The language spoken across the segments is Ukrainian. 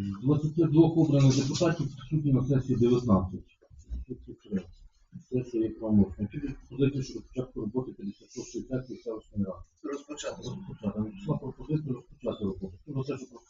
З 22 обраних депутатів присутні на сесії 19. Сесія вам можна. Які пропозиції щодо початку роботи 56-ї сесії селищної ради? Розпочати. Розпочати. Пішла пропозиція розпочати роботу. Хто за те, щоб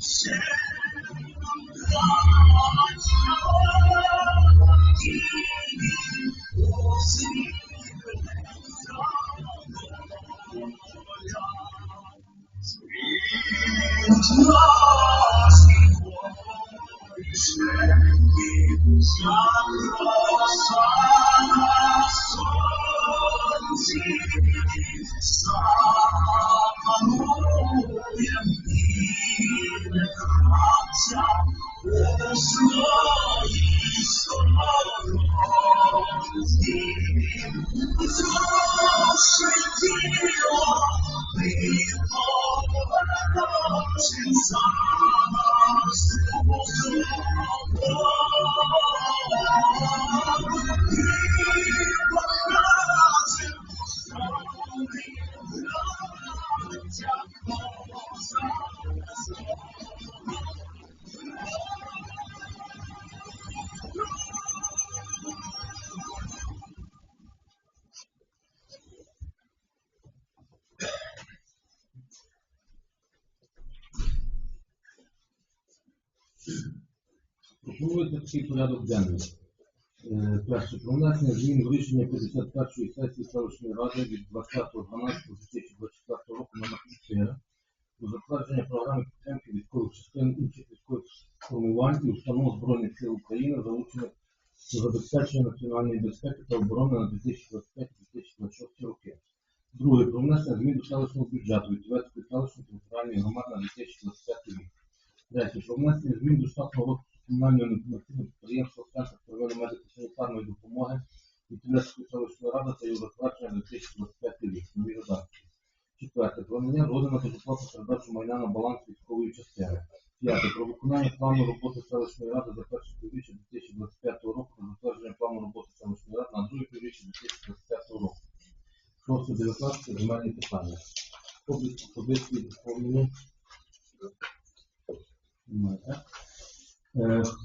Shit. Jesus Такий порядок денний. Е, Перше, про внесення змін в рішення 51-ї сесії селищної ради від 20.12.2024 року номер 4 про затвердження програми підтримки військових частин інших військових формувань і установ Збройних сил України, залучених до забезпечення національної безпеки та оборони на 2025-2026 роки. Друге, про внесення змін до селищного бюджету Вітовецької селищної територіальної громади на 2025 рік. Третє, про внесення змін до штатного року комунального інформаційного підприємства Центр первинної медико-санітарної допомоги Вітовецької селищної ради та його затвердження на 2025 рік. Нові редакції. Четверте, про надання згоди на безоплатну передачу майна на баланс військової частини. П'яте, про виконання плану роботи селищної ради за перше півріччя 2025 року та затвердження плану роботи селищної ради на друге півріччя 2025 року. Шосте, 19 земельні питання. Область пропозиції доповнені.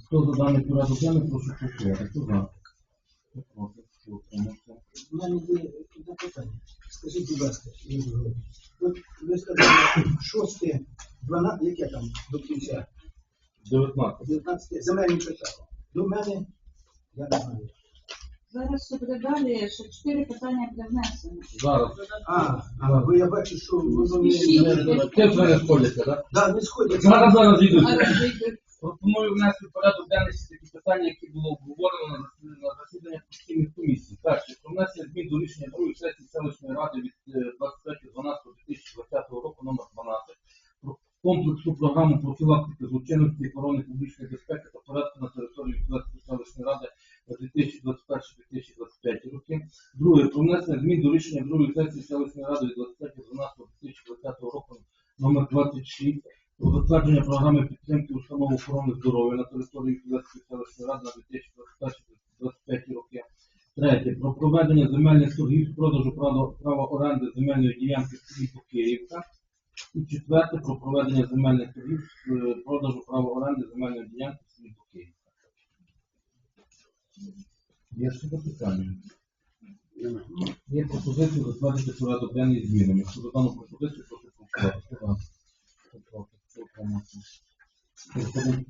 Хто за даний порядок денний, прошу голосувати. Хто за? Хто? У мене є одне питання. Скажіть, будь ласка, ви сказали, шосте, 12, яке там до кінця, 19. 19 земельні питання. До мене я не знаю. Зараз ще буде далі, ще чотири питання буде внесено. Зараз. А, а ви я бачу, що ви за мною. Не розходяться, так? Так, не сходяться. Зараз зараз йдуть. Пропоную внести в порядок денний такі питання, які було обговорено на засіданнях постійних комісій. Перше, про внесення змін до рішення другої сесії селищної ради від е, 20 про комплексну програму профілактики злочинності охорони публічної безпеки та порядку на території Відведської селищної ради на 2021-2025 роки. Друге, про внесення змін до рішення другої сесії селищної ради від 23.12.2020 року номер 26 про затвердження програми підтримки установ охорони здоров'я на території Київської селищної ради на 2021-2025 роки. Третє. Про проведення земельних торгів з продажу права, оренди земельної ділянки в селі Покиївка. І четверте. Про проведення земельних торгів з е, продажу права оренди земельної ділянки в селі Покиївка. Є ще запитання? Є пропозиція затвердити порядок денний змінами. Якщо за дану пропозицію, прошу голосувати. Хто за? Хто проти? Хто утримався? Переходимо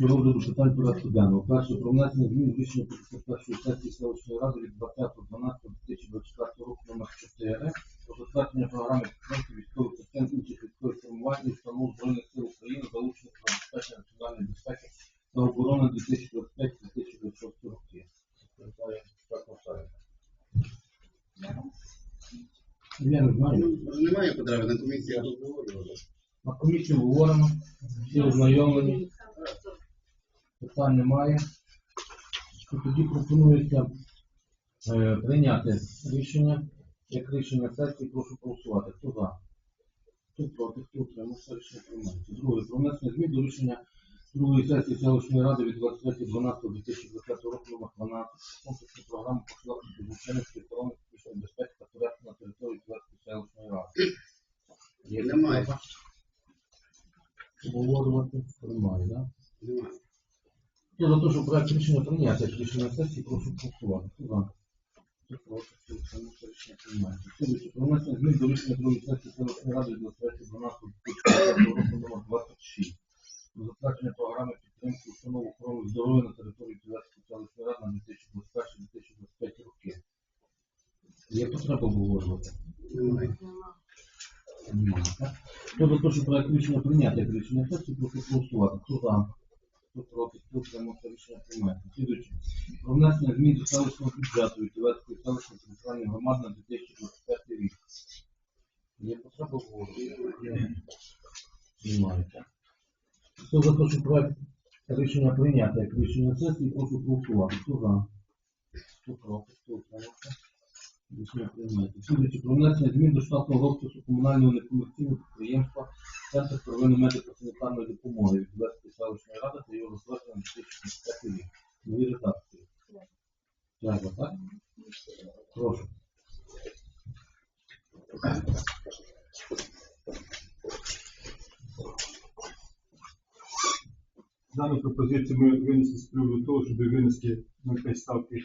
до розгляду питань порядку денного. Перше про внесення змін рішення 51 сесії селищної ради від 20.12.2024 року номер 4 про затвердження програми підтримки військових частин інших військових формувань і установ Збройних сил України, залучених на забезпечення національної безпеки та оборони 2025-2026 роки. Секретаря Штатного Сайта. Я не знаю. Немає потреби на комісії обговорювати. На комісії говоримо, всі ознайомлені. Питань немає. То Тоді пропонується е, прийняти рішення. Як рішення сесії, прошу голосувати. Хто за? Хто проти, хто утримався, рішення приймається. Друге, про внесення змін до рішення другої сесії селищної ради від 23.12.2020 року номер 12 комплексну програму профілактики звичайності охорони публічної безпеки та порядку на території Тверської селищної ради. Є Немає. Обговорювати? Немає, так? Немає. Хто за те, що проект рішення прийняти, як рішення сесії, прошу голосувати. Хто за? Про внесення змін до рішення сесії селищної ради від 23.12.2020 року номер 26 про затвердження програми підтримки установ охорони здоров'я на території Ківерської селищної ради на 2021-2025 роки. Є потреба обговорювати? Немає. Що проект рішення прийняти, як рішення сесії, прошу голосувати. Хто за? Хто проти, хто утримався, рішення приймається. Слідуючи, про внесення змін до селищного бюджету від Ківерської селищної територіальної громади на 2025 рік. Є потреба? Немає. Хто за те, що проект рішення прийняти, як рішення сесії, прошу голосувати. Хто за? Хто проти, хто утримався? Внесення змін до штатного розпису комунального некомерційного підприємства Центр первинної медико-санітарної допомоги від Леської селищної ради та його затвердження на 2025 рік. Нові редакції. Треба, так? Прошу. Дану пропозицію ми винесли з приводу того, щоб винести на те ставки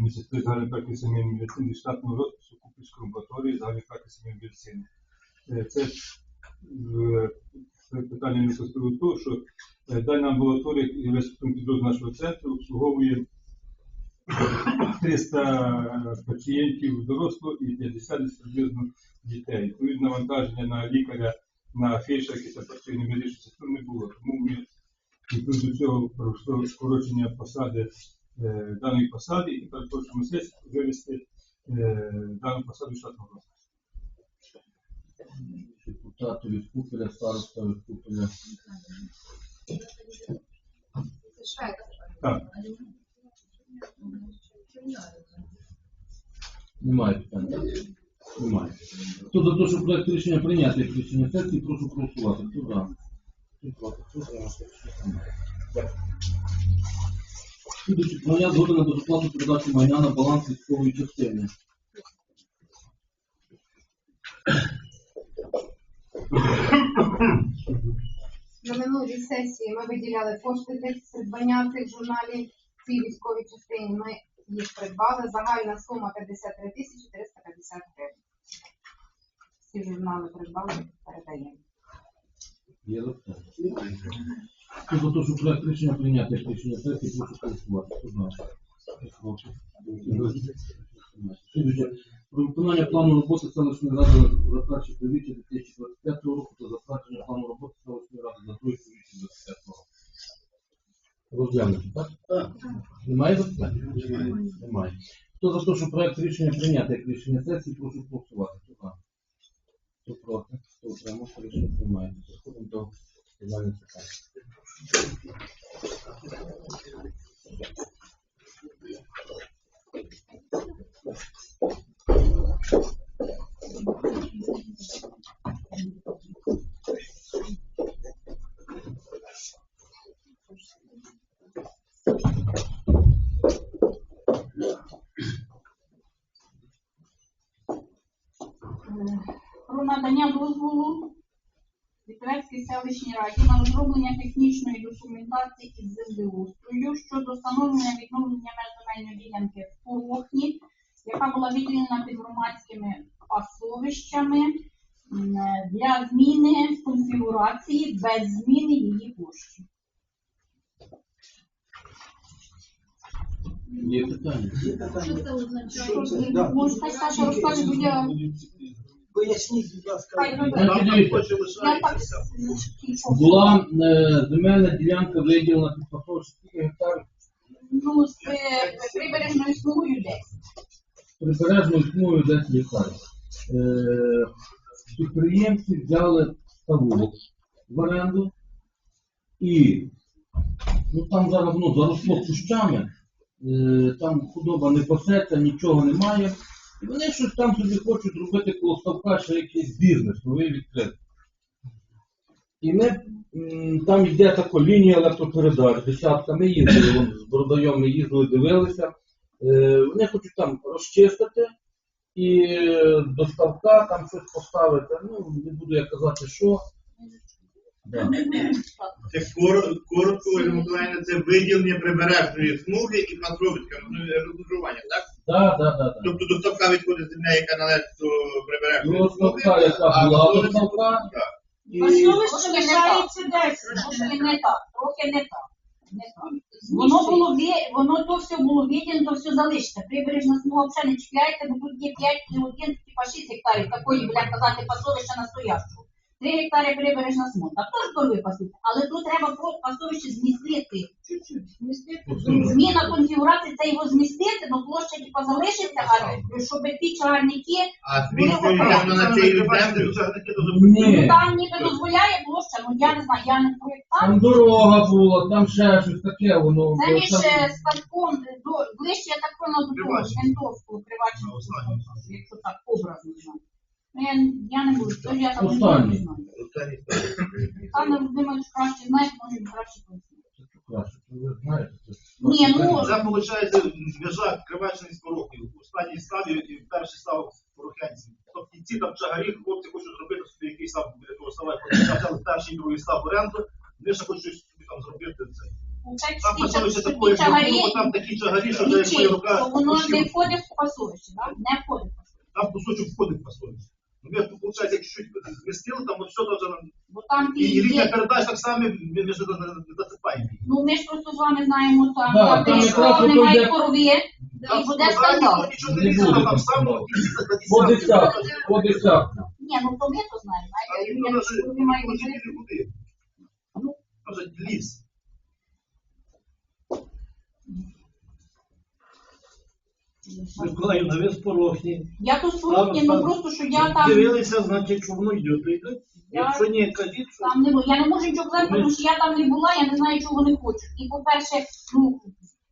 місяць загальної практики сімейної медицини штатного розпису Купівської амбулаторії загальної практики сімейної медицини. Е, Це питання винесло з того, що е, дана амбулаторія є підрозділ нашого центру обслуговує 300 пацієнтів дорослого і 50 десь приблизно дітей. Відповідно, навантаження на лікаря, на фельдшерки та працівну медичну сестру не було. Тому ми відповідно до цього скорочення посади е, даної посади і тепер хочемо сесію вивести е, дану посаду штатного розпису. Депутати від Купеля, староста від Купеля. Так, Немає питань. так? Немає. Хто за те, що проект рішення прийняти як рішення сесії, прошу голосувати. Хто за? Хто проти? Хто утримався? Рішення приймається. Дякую. Слідуючи, моя згода на безоплатну передачу майна на баланс військової частини. На минулій сесії ми виділяли кошти для придбання цих журналів цій військовій частині. Ми їх придбали. Загальна сума 53 тисячі 350 гривень. Ці журнали придбали, передаємо. Є запитання? За те, що проект рішення прийняти як рішення сесії, прошу голосувати. Хто? Хто проти? Слідуюче, про виконання плану роботи селищної ради за перше півріччя 2025 року та затвердження плану роботи селищної ради за друге півріччя 2025 року. Розглянути, так? Так. Немає запитань? Немає. Немає. Хто за те, що проект рішення прийняти як рішення сесії, прошу голосувати. Хто за? Хто проти? Хто утримався? Рішення приймається. Переходимо до фінальних питань. Про надання дозволу Вітрецькій селищній раді на розроблення технічної документації із землеустрою щодо встановлення відновлення меж земельної ділянки в Порохні, яка була виділена під громадськими пасовищами для зміни конфігурації без зміни її площі. Є питання? Що це? Да. Може, хай Саша розкаже, бо я Поясніть, будь ласка. Кількох. Була е, земельна ділянка виділена під посольство скільки гектарів Ну, з е, прибережною смугою десь. прибережною смугою 10 гектарів. Е, підприємці взяли ставок в оренду і Ну там зараз ну, заросло кущами, е, там худоба не пасеться, нічого немає. І вони щось там собі хочуть робити коло ставка ще якийсь бізнес, новий відкрити. І ми там йде така лінія електропередач, десятка. Ми їздили вон, з Бородайом, ми їздили, дивилися. Е, вони хочуть там розчистити і е, до ставка там щось поставити. Ну, не буду я казати, що. Да. Це коротко, Миколаївна, це виділення прибережної смуги і патровицьке розмежування, так? Да, да, да, да. Тобто до ставка відходить земля, яка належить до прибережної До смуги, ставка, яка а була до ставка. так. І Трошки не так. Трошки не так, трохи не так. Не так. Воно було ві- воно то все було відділено, то все залишиться. Прибережна смуга взагалі не чіпляється, бо тут є 5 і 1, типа 6 гектарів такої, будемо казати, пасовища настоящого. 3 гектари прибережна смуга. Так теж то випасуть, але тут треба пасовище змістити. Зміна конфігурації це його змістити, але площа типа залишиться, а щоб ті землю. Ні. Ну, там ніби дозволяє площа, ну я не знаю, я не проєктант. Там дорога була, там ще щось таке, воно. Це між е, до ближче, я так поняла, до. Ментовського приватного, якщо так образно знаю. Ну, Я, я не буду, тож я там не знаю. Пане Володимирович краще знає, може краще пояснити. Ні, ну, Це виходить межа кривачних порохів. Останній стадії і перший став порохенці. Тобто ці там чагарі, хлопці хочуть зробити собі якийсь там біля того села, взяли перший і другий став оренду, вони ще хочуть щось собі там зробити. Це. Це Там почалося ча- такої чагарі, там такі чагарі, що вже як моя рука. воно не входить в пасовище, так? Не входить в пасовище. Там кусочок входить по совісті. Ну, ми, виходить, як чуть змістили, там все даже Бо там ті і є, передач так само ми ж не засипаємо. ну ми ж просто з вами знаємо, там, Да, там, там якраз що ото немає йде- корови, і буде скандал. Нічого Не не лізе, буде там там скандалу. по десятку, по десятку. Ні, ну то ми то знаємо, А знаєте, корови мають може бути. не. Ну, Каже, ліс. Миколаївна, ви з порохні. Я тут порухні, ну просто що я там. Дивилися, значить, що воно йде, то йде. Я- Якщо ні, кажіть, що Там не було. Я не можу нічого казати, тому що я там не була, я не знаю, чого вони хочуть. І, по-перше, ну,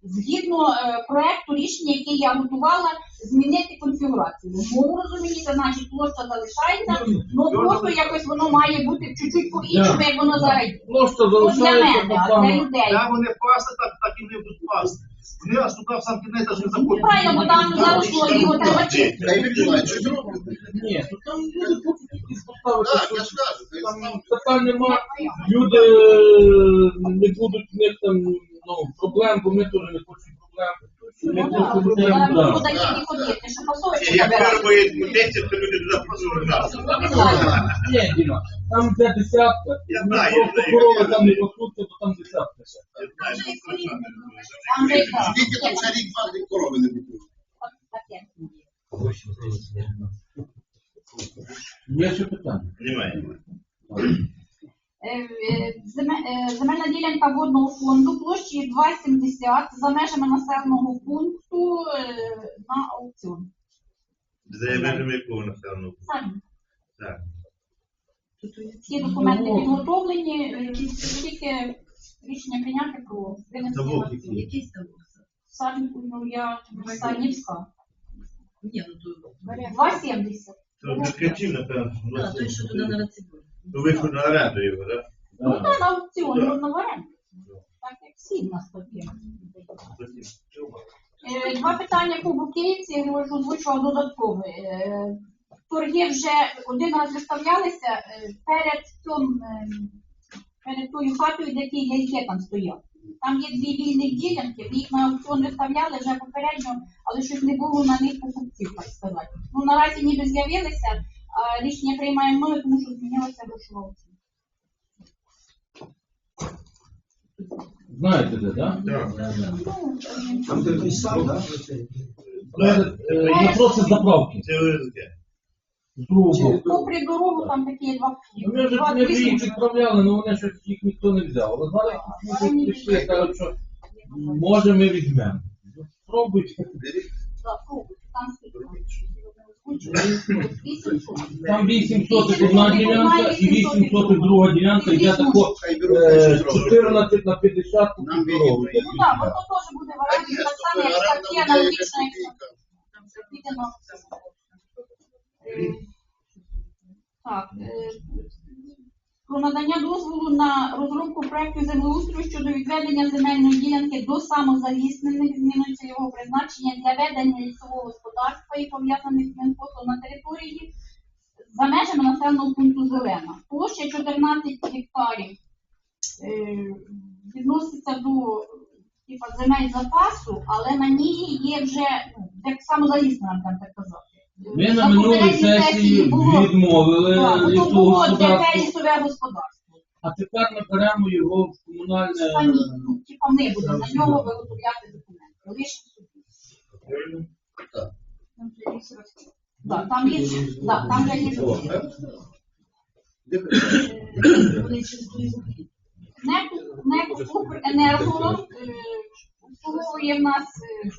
згідно е, проекту рішення, яке я готувала, змінити конфігурацію. В моєму розумінні це значить площа залишається, але просто якось воно має бути чуть-чуть по-іншому, як воно зараз є. Просто Ну, для залишається мене, для людей. Як вони пасти, так, так і не будуть пасти. Вони аж туди в сам кінець аж не Ну, заходять. правильно, бо там заросло, його треба чистити. Та й Миколаївич, щось робить. Ні, то там люди хочуть якісь поставити. Так, я ж кажу, Там питань нема. Люди е, не будуть в них там ну, проблем, бо ми теж не хочемо проблем. Ну, хочемо так, тільки ходити, що пасовище Як забирати. виробить то люди туди працюють нас. Ні, Діма, там де десятка. Я ну, знаю, я знаю. там не пасуться, то там десятка. ще. Я знаю, що Скільки там ще рік два корови не буде? Є ще питання? Немає. Е, е, е, Земельна ділянка водного фонду площею 2,70 за межами населеного пункту на аукціон. За межами якого населеного? пункту? Самі. Так. Всі документи підготовлені, е, тільки рішення прийняти про винесення. який? Який ставок? Садні, ну я Санівська. Ні, ну то... 2,70. Це Деркачів, напевно. А, той, що туди на Рацибор. То вийшов на оренду його, так? Ну так, на аукціон, можна в оренду. Так як всі в нас тут є. Е, Два питання по Буківці, я вже озвучував додатково. Е, Торги вже один раз виставлялися е, перед тим, е, перед тою хатою, де ті яйки там стояв. Там є дві вільні ділянки, ми їх на аукціон виставляли вже попередньо, але щось не було на них покупців, так сказати. Ну наразі ніби з'явилися, а рішення приймаємо ми, тому що змінилася грошова оцінка. Знаєте де, так? Так. Там де той сам, так? Е, Напроти заправки. Це ОСГ. З другого дорогу там такі два, Ну, Ми вже два вже їх відправляли, але вони щось їх ніхто не взяв. Але зараз Вони люди прийшли, кажуть, що може ми візьмемо. Ну, Спробуйте. Так, пробуйте, там скільки. Вісім сотих. Там 8 сотих одна ділянка і і 8 сотих друга ділянка, йде Вісім тако Хай беруть, е, щось роблять. 14 на 50 по Нам півдорогу. відео Ну так, бо то теж буде в оренді, так само, як буде аналогічна, як Е, Так, е, про надання дозволу на розробку проекту землеустрою щодо відведення земельної ділянки до самозаліснених зміною цільового призначення для ведення лісового господарства і пов'язаних з ним на території за межами населеного пункту Зелена. Площа 14 гектарів е, відноситься до типа, земель запасу, але на ній є вже ну, як самозаліснена, так казати. Ми на минулій сесії відмовили Так, лісового господарства, лісове господарство. а тепер ми беремо його в комунальне. Самі, ну, типа ми будемо на нього виготовляти документи. Лише собі. Так. Там є, да, там є Вони через той НЕК, НЕК Укренерго е, обслуговує в нас е,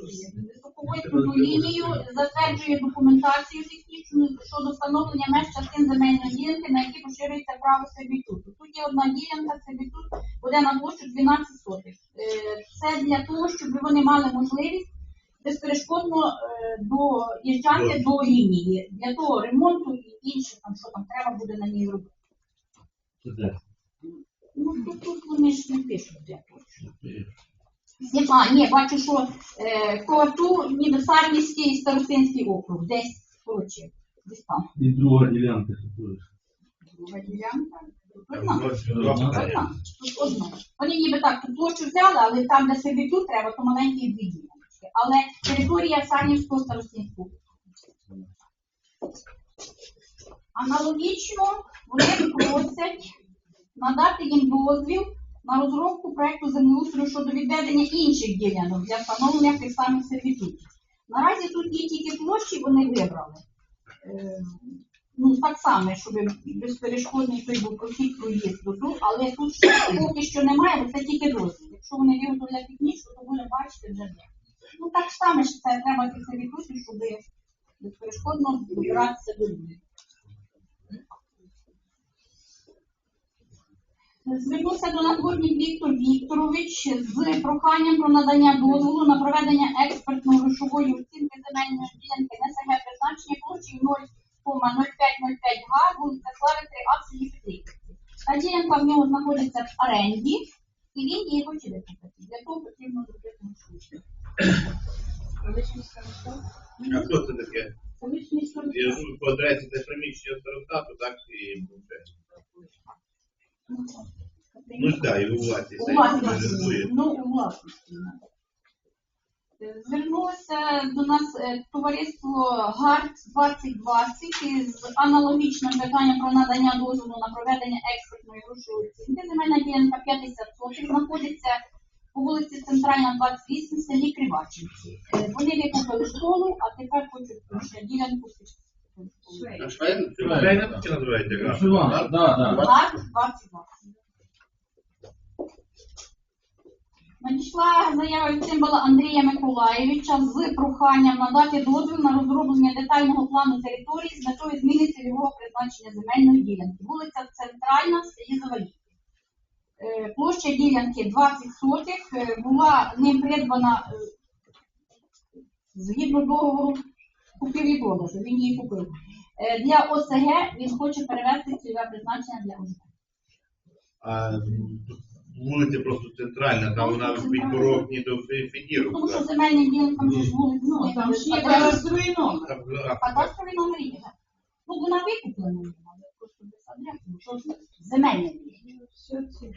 високовольтну лінію, затверджує документацію технічну щодо встановлення меж частин земельної ділянки, на які поширюється право сервітуту. Тут є одна ділянка, сервітут буде на площу 12 сотих. Е, Це для того, щоб вони мали можливість безперешкодно е, доїжджати до лінії для того ремонту і інше там, що там треба буде на ній робити. Ну, тут, тут вони ж не пишуть, де точно. Ні, ні, бачу, що е, Ковату, ніби Сарнівський і Старостинський округ, десь, коротше, десь там. І друга ділянка. теж. Друга ділянка. Одна. зовсім два питання. Одна. Тут одна. Вони ніби так, тут площу взяли, але там, де собі тут треба, то маленькі дві ділянки. Але територія Сарнівського Старостинського. Аналогічно вони просять надати їм дозвіл на розробку проекту землеустрою щодо відведення інших ділянок для встановлення тих самих сервітутів. Наразі тут є тільки площі, вони вибрали. Е, Ну, так само, щоб безперешкодний той був прохід проїзд до тут, але тут ще поки що немає, бо це тільки дозвіл. Якщо вони виготовлять технічно, то буде бачити вже де. Ну так само ж це треба ці сервітути, щоб безперешкодно добиратися до людей. Звернувся до Нагорній Віктор Вікторович з проханням про надання дозволу на проведення експертно-грошової оцінки земельної ділянки НСГ призначення площею 0,0505 га, вулиця Слави 3А в селі Петриківці. Та ділянка в нього знаходиться в оренді, і він її хоче викупити. Для того потрібно зробити маршрут. А хто це таке? Я ж по адресі де приміщення старостату, так і буде. Ну так, і у власті. У власності. Ну, у власності. Е, Звернулося до нас е, товариство ГАРД 2020 із аналогічним питанням про надання дозволу на проведення експертної грошової оцінки. Земельна ділянка 50 сотих знаходиться по вулиці Центральна, 28 в селі Кривачинці. Е, Вони викупили школу, а тепер хочуть ще ділянку школою. А Швейн? Таки граф. Шиван, да, да. ГАРД 2020. Надійшла заява від символа Андрія Миколаєвича з проханням надати дозвіл на розроблення детального плану території з метою зміни цільового призначення земельної ділянки. Вулиця Центральна Завалівки. Е, Площа ділянки 20 сотих е, була ним придбана е, згідно договору купівлі продажу. Він її купив. Е, Для ОСГ він хоче перевести цільове призначення для ОСГ. Вулиця просто центральна, там вона від Порохні до Федіру. Тому що земельні ділянки між вулиць, ну, Там ж є кадастровий номер. Там, а, кадастрові номери є. Ну, вона викуплена, але просто без адреси, ну, що ж земельні ділянки.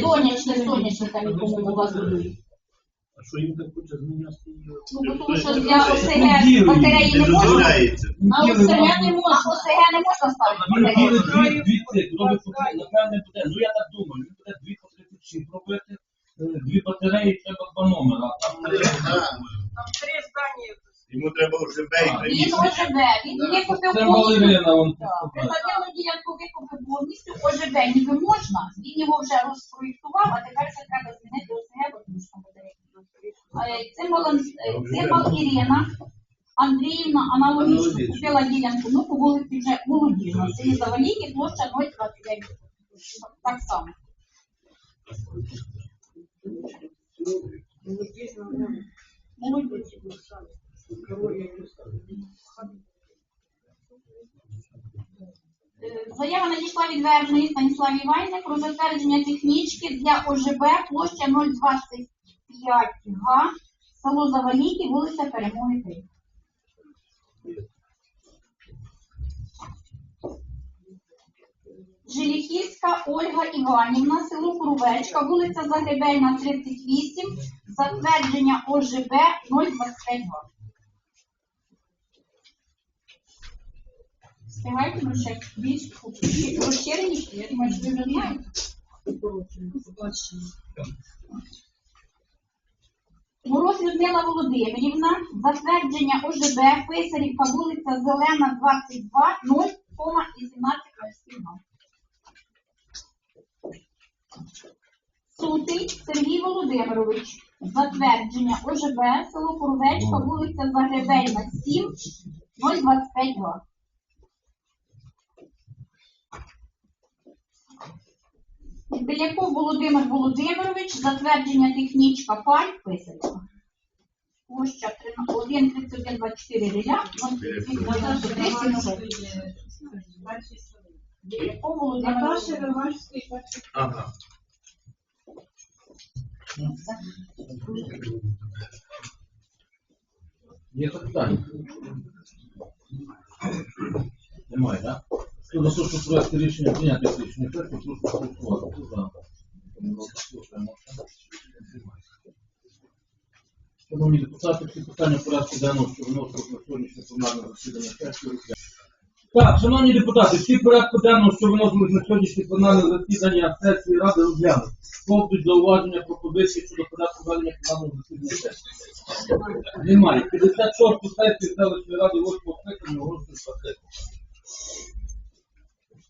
Сонячне, сонячне там нікому у вас будують. А що їм так хоче зміняти? Ну, тому що для ОСГ батареї не можна, а ОСГ не можна, ОСГ не можна ставити Він буде батареї. дві, дві цих, то ви покажете, напевне буде, ну я так думаю, він буде дві 36 робити, е, дві батареї, треба два номера, а там е, Там три здання. Йому треба вже бей Він приміщення. ОЖБ, він викупив це повністю. Валерина, вон Так. Ділянку викупив повністю, ОЖБ ніби можна, він його вже розпроєктував, а тепер ще треба Е, Цимбалом, цимбал Ірина. Андріївна аналогічно купила ділянку, ну по вулиці вже молодіжна, Це селі Заваліки, площа 0,25. Так само. Е, заява надійшла від Верної Станіславі Вайне про затвердження технічки для ОЖБ площа 0,26 5, га, село Заваліки, вулиця Перемоги 3. Жиліхівська Ольга Іванівна, село Курвечка, вулиця Загибельна, 38, затвердження ОЖБ 0,22. га. Встигайте, бо ще більш розширені, я думаю, що ви вже знаєте. Побачення. Мороз Людмила Володимирівна, затвердження ОЖБ, Писарівка, вулиця Зелена, 22, 0, 1807. Сутий Сергій Володимирович. Затвердження ОЖБ, село Куровечка, вулиця Загребельна, 7, 025 2. Беляков Володимир Володимирович, затвердження технічка пай писанка. Площа 1,3124 ріля, 0,30. Беляков Володимир Володимирович. Ага. Є запитання? Немає, так? Те, що проект рішення прийняти рішення голосувати. Хто за? Шановні депутати, всі питання порядку денного, що виносили на сьогоднішнє пленарне засідання сесії. Так, шановні депутати, всі порядку денного, що виносили на сьогоднішнє пленарне засідання сесії Ради розглянути. Повністю зауваження пропозиції щодо порядку ведення пленарного засідання сесії. Немає. 56 сесії селищної ради 8 скликання оголошую закритою.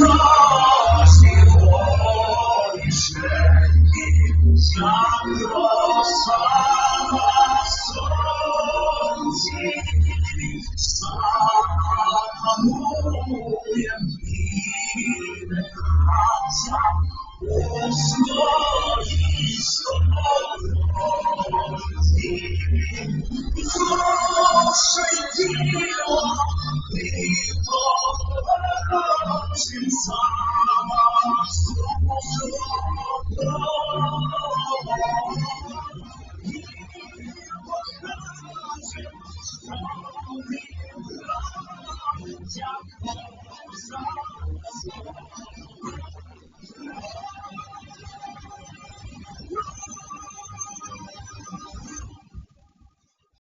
wrong.